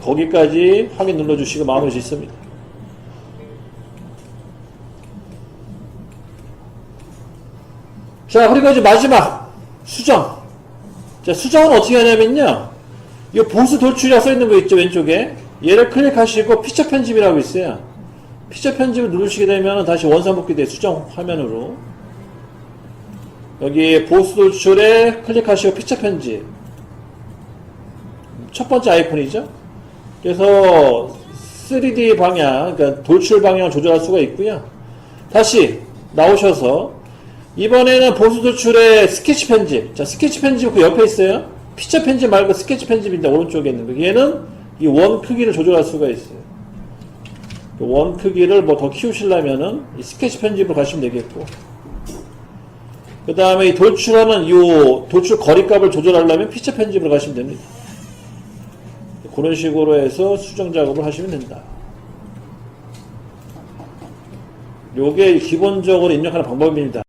거기까지 확인 눌러주시고 마무리 짓습니다. 자, 그리고 이제 마지막 수정. 자, 수정은 어떻게 하냐면요. 이 보수 돌출이라고 써있는 거 있죠, 왼쪽에. 얘를 클릭하시고 피처 편집이라고 있어요. 피처 편집을 누르시게 되면 다시 원상 복귀 돼 수정 화면으로. 여기 보수 돌출에 클릭하시고 피처 편집. 첫 번째 아이콘이죠. 그래서 3D 방향, 그러니까 돌출 방향을 조절할 수가 있고요. 다시 나오셔서 이번에는 보수 돌출의 스케치 편집. 자, 스케치 편집 그 옆에 있어요. 피처 편집 말고 스케치 편집인데 오른쪽에 있는 거. 얘는 이 원 크기를 조절할 수가 있어요. 그원 크기를 뭐 더 키우시려면은 이 스케치 편집으로 가시면 되겠고. 그 다음에 이 돌출하는 이 돌출 거리값을 조절하려면 피처 편집으로 가시면 됩니다. 그런 식으로 해서 수정 작업을 하시면 된다. 요게 기본적으로 입력하는 방법입니다.